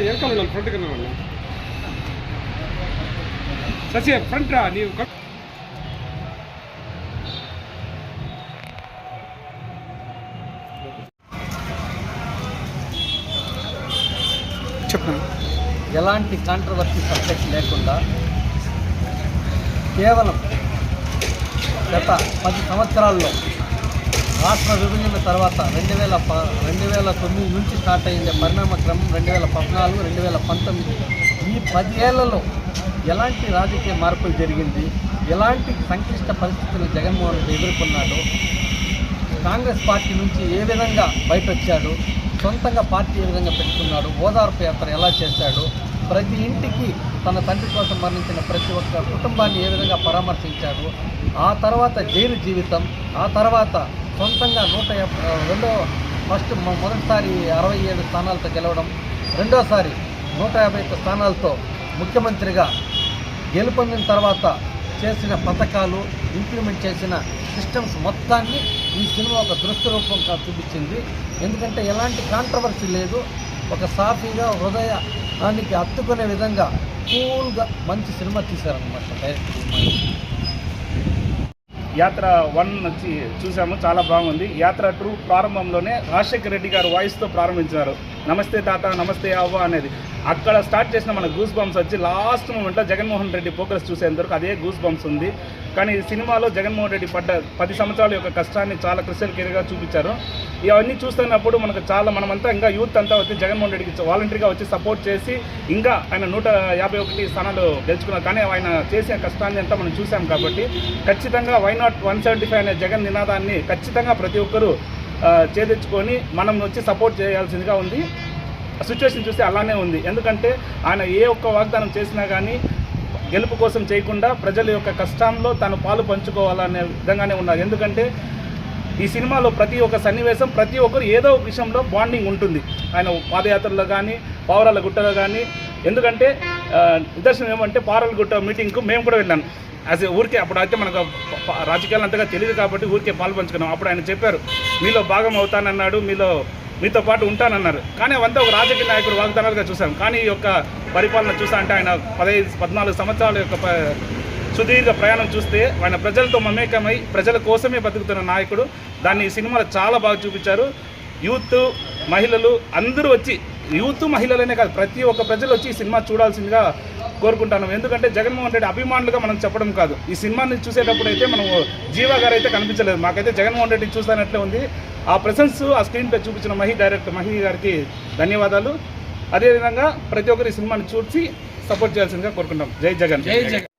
వెనకాల ఉండాలి ఫ్రంట్ కన్నా వాళ్ళ ససి ఫ్రంట్ రా నీవు చెప్పండి ఎలాంటి కాంట్రవర్సీ సబ్జెక్ట్ లేకుండా కేవలం గత పది సంవత్సరాల్లో రాష్ట్ర విభజన తర్వాత రెండు వేల ప రెండు వేల తొమ్మిది నుంచి స్టార్ట్ అయింది పరిణామ క్రమం రెండు వేల పద్నాలుగు రెండు వేల పంతొమ్మిది. ఈ పదేళ్ళలో ఎలాంటి రాజకీయ మార్పులు జరిగింది? ఎలాంటి సంక్లిష్ట పరిస్థితులు జగన్మోహన్ రెడ్డి ఎదుర్కొన్నాడు? కాంగ్రెస్ పార్టీ నుంచి ఏ విధంగా బయటొచ్చాడు? సొంతంగా పార్టీ ఏ విధంగా పెట్టుకున్నాడు? ఓదార్పు యాత్ర ఎలా చేశాడు? ప్రతి ఇంటికి తన తండ్రి కోసం మరణించిన ప్రతి ఒక్క కుటుంబాన్ని ఏ విధంగా పరామర్శించాడు? ఆ తర్వాత జైలు జీవితం ఆ తర్వాత సొంతంగా నూట యాభై రెండో ఫస్ట్ మొదటిసారి అరవై ఏడు స్థానాలతో గెలవడం రెండోసారి నూట యాభై ఒక్క స్థానాలతో ముఖ్యమంత్రిగా గెలుపొందిన తర్వాత చేసిన పథకాలు ఇంప్లిమెంట్ చేసిన సిస్టమ్స్ మొత్తాన్ని ఈ సినిమా ఒక దృశ్య రూపంగా చూపించింది. ఎందుకంటే ఎలాంటి కాంట్రవర్సీ లేదు. ఒక సాఫీగా హృదయానికి హత్తుకునే విధంగా కూల్గా మంచి సినిమా తీశారనమాట డైరెక్ట్ యాత్ర వన్ వచ్చి చూసాము చాలా బాగుంది. యాత్ర టూ ప్రారంభంలోనే రాజశేఖర రెడ్డి గారు వాయిస్తో ప్రారంభించారు. నమస్తే తాత నమస్తే అవ్వ అనేది. అక్కడ స్టార్ట్ చేసిన మన గూస్ బంప్స్ వచ్చి లాస్ట్ మూమెంట్లో జగన్మోహన్ రెడ్డి ఫోకస్ చూసేంతవరకు అదే గూస్ బంప్స్ ఉంది. కానీ ఈ సినిమాలో జగన్మోహన్ రెడ్డి పడ్డ పది సంవత్సరాల యొక్క కష్టాన్ని చాలా క్రిస్టల్ క్లియర్గా చూపించారు. ఇవన్నీ చూస్తున్నప్పుడు మనకు చాలా మనమంతా ఇంకా యూత్ అంతా వచ్చి జగన్మోహన్ రెడ్డికి వాలంటరీగా వచ్చి సపోర్ట్ చేసి ఇంకా ఆయన నూట యాభై ఒకటి స్థానాలు గెలుచుకున్నారు. కానీ ఆయన చేసే కష్టాన్ని అంతా మనం చూసాం కాబట్టి ఖచ్చితంగా why not one seventy five అనే జగన్ నినాదాన్ని ఖచ్చితంగా ప్రతి ఒక్కరూ ఆ, చేదెచ్చుకొని మనం వచ్చి సపోర్ట్ చేయాల్సిందిగా ఉంది. సిచ్యువేషన్ చూస్తే అలానే ఉంది. ఎందుకంటే ఆయన ఏ ఒక్క వాగ్దానం చేసినా కానీ గెలుపు కోసం చేయకుండా ప్రజల యొక్క కష్టంలో తను పాలు పంచుకోవాలనే విధంగానే ఉన్నారు. ఎందుకంటే ఈ సినిమాలో ప్రతి ఒక్క సన్నివేశం ప్రతి ఒక్కరు ఏదో ఒక విషయంలో బాండింగ్ ఉంటుంది. ఆయన పాదయాత్రలో కానీ పావురాల గుట్టలో కానీ ఎందుకంటే నిదర్శనం ఏమంటే పావురాల గుట్ట మీటింగ్కు మేము కూడా వెళ్ళాను యాజ్ ఊరికే అప్పుడు అయితే మనకు రాజకీయాలు అంతగా తెలియదు కాబట్టి ఊరికే పాలు పంచుకున్నాం. అప్పుడు ఆయన చెప్పారు మీలో భాగం అవుతానన్నాడు మీలో మీతో పాటు ఉంటానన్నారు. కానీ అవంతా ఒక రాజకీయ నాయకుడు వాగ్దానాలుగా చూసాం కానీ ఈ యొక్క పరిపాలన చూసా అంటే ఆయన పదహైదు పద్నాలుగు సంవత్సరాల యొక్క సుదీర్ఘ ప్రయాణం చూస్తే ఆయన ప్రజలతో మమేకమై ప్రజల కోసమే బతుకుతున్న నాయకుడు. దాన్ని ఈ సినిమాలో చాలా బాగా చూపించారు. యూత్ మహిళలు అందరూ వచ్చి యూత్ మహిళలనే కాదు ప్రతి ఒక్క ప్రజలు వచ్చి ఈ సినిమా చూడాల్సిందిగా కోరుకుంటాను ఎందుకంటే జగన్మోహన్ రెడ్డి అభిమానులుగా మనం చెప్పడం కాదు. ఈ సినిమాని చూసేటప్పుడు అయితే మనం జీవా గారు అయితే కనిపించలేదు. మాకైతే జగన్మోహన్ రెడ్డి చూసానట్లే ఉంది. ఆ ప్రెసెన్స్ ఆ స్క్రీన్పై చూపించిన మహి డైరెక్టర్ మహి గారికి ధన్యవాదాలు. అదేవిధంగా ప్రతి ఒక్కరు ఈ సినిమాని చూసి సపోర్ట్ చేయాల్సిందిగా కోరుకుంటాం జై జగన్. జై జగన్.